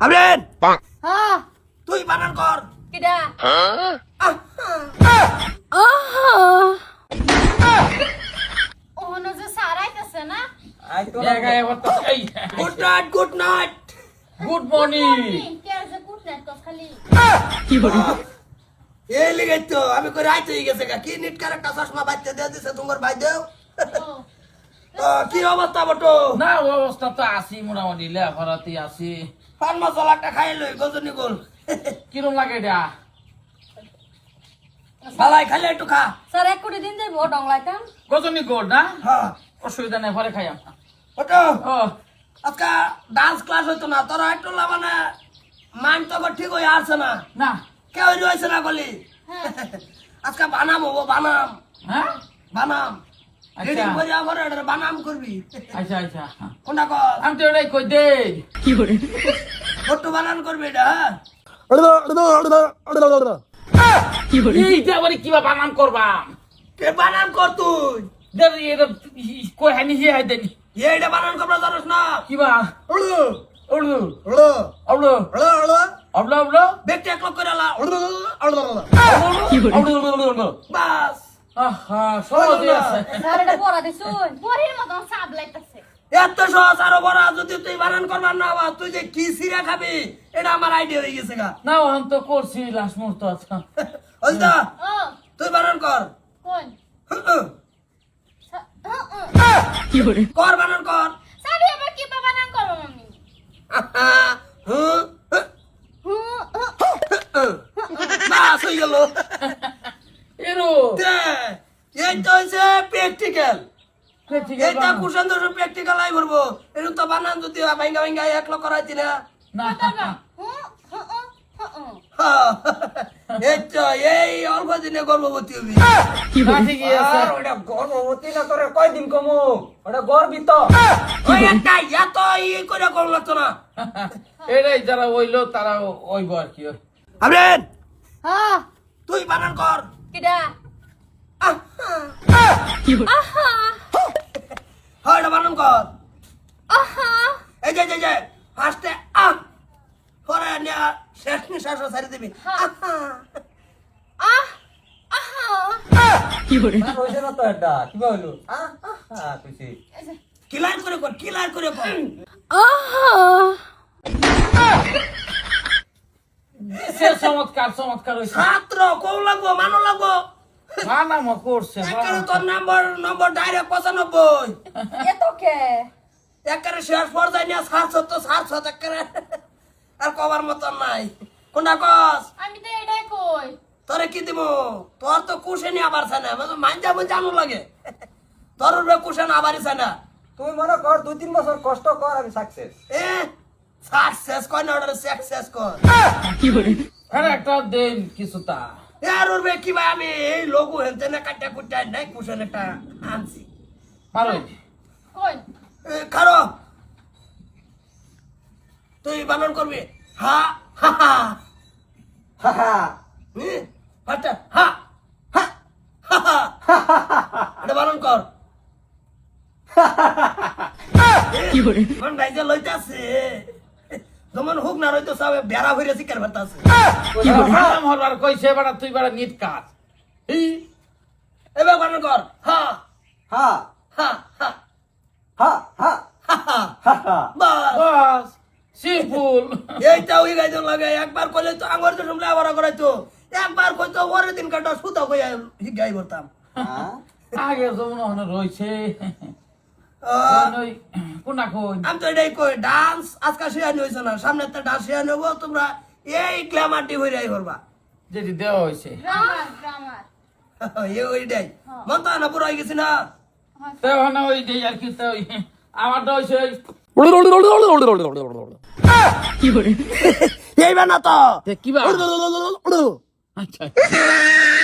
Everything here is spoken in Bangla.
আবরেন হ্যাঁ। তুই বানান কর। কিডা। আহ, ওহনো যে সারাইতেছে না? Good night good night good morning এই লিগে তো আমি কই রাইতে হয়ে গেছে গা। কি নিট কার একটা চশমা বাচ্চা দিয়ে দিছে তোমার ভাই দেও কি অবস্থা বটো? না অবস্থা তো আছি মোটামুটি লেখাপড়াতে আছি। পান মশলাটা খাই লই গজনি গোল কিরম লাগে এটা? ফালাই খাইলে একটু খা। স্যার এক কোটি দিন যাইবো ডংলাইতাম। গজনি গোল না? হ্যাঁ। অসুবিধা নেই পরে খাইয়াম ওটো ও। আজকে ডান্স ক্লাস হইতো না তোরা একটু মানে মাইন্ড তো ঠিক হয়ে আসছে না। না। কেউ রয়েছে না গলি। আজকে বানাম হব বানাম। হ্যাঁ? বানাম। আচ্ছা। করে আমার এটা বানাম করবি। আচ্ছা আচ্ছা। কোনটা কর? আমি তো এটাই কই দে। ছোট্ট বানান করবি এটা হ্যাঁ? এইটা আবার কিবা বানান করবাম কে বানান কর তুই? দেখ এটা কই হানি হি হাই দেনি। এইটা বানান করব জানিস না? কিবা? উড়ু। উড়ু। ওড়ু উড়ু উড়ু। ওড়ু ওড়ু এক লোক করে আলা। উড়ু উড়ু উড়ু ওড়ু এত সহজ আরও বড় যদি তুই বানান করবার না হওয়া তুই যে কি সিরা খাবি এটা আমার আইডিয়া হয়ে গেছে গা। না আমি তো করছি লাস্ট মুহূর্ত আছে ওই তুই বানান কর। কোন? হুঁ, হুঁ। কর বানান কর। সাবি আবার কি বানান করব আমি হুঁ, হুঁ, হু হুঁ। বাস হয়ে গেল এরো হয়েছে প্র্যাকটিক্যাল আছে কুশন দোষ প্র্যাকটিক্যাল আই ভরবো এরকম তো বানান যদি ভাঙ্গা ভাঙ্গা এক লোক করাইতি না না। হু হু হু হ্যাঁ। এই তো অল্প দিনে গর্ভবতী হবি। আর ওটা গর্ভবতী না তোরে কয়দিন কমু? ওটা গর্বিত। এত ই করে কম লাগতো না। এটাই যারা ওইলো তারা ওইব আর কি। হ্যাঁ আহা হ্যাঁ এটা বানান কর আহা এই যে যে যে ফার্স্টে আহ পরে নিয়ে শেষ নিঃশ্বাস ছাড়ি দিবি আহা। আহ আহা না হইছে না তো এটা কিবা হইল আহ আহ কইছি কিলার করে কর কিলার করে কর সে চমৎকার চমৎকার ছাত্র কৌ লাগবো মানো লাগবো বানামো করছে একারে তোর নাম্বার নম্বর ডাইরেক্ট পঁচানব্বই। এত কে একারে শেষ পর্যায়ে নিয়ে সাতশ তো সাতশ একারে আর কবার মতন নাই। কোনটা কস? আমি তো এটাই কই। তোরে কি দিব তোর তো কুশে নিয়ে আবার মাঞ্জা মঞ্জা আনু লাগে। তোর কুশে না আবারই তুই মনে কর দুই তিন বছর কষ্ট কর আমি সাকসেস এ সাকসেস কয় না ওটা সাকসেস কর। হ্যাঁ একটা দেন কিছুটা। এর উঠবে কি ভাই আমি এই লোগো হেনতে না কাটা কুটা নাই কুশন একটা আনছি পারো খারো তুই বানন করবি হা হা হা হা হা হা হা হা এটা বানন কর রাইজে লইতাছে না রইতো সাবে বেড়া শিকার কি হারাম হ্যাঁ, হ্যাঁ, হরবার কইছে তুই নিত কাজ। এবে কর। বাস। সিম্পল এইটা ওই গাইজন লাগে একবার কইলে তো আঙ্গর তো শুনলে আবার করাইতো একবার কইতো ওরে দিন কাটা সুতা গাই করতাম আগে যেমন রইছে। আমি তো এটাই কই ডান্স আজকে শিয়ানি হয়েছে না সামনে একটা ডান্স শিয়ানি হব তোমরা এই গ্ল্যামারটি হইরাই করবা যেটি দেওয়া হয়েছে। গ্রামার গ্রামার এই ওইটাই। মন তো না পুরো হয়ে গেছি না? তো ওখানে ওই আর কি তো আমার তো হয়েছে এইবার না তো। কিবা আচ্ছা।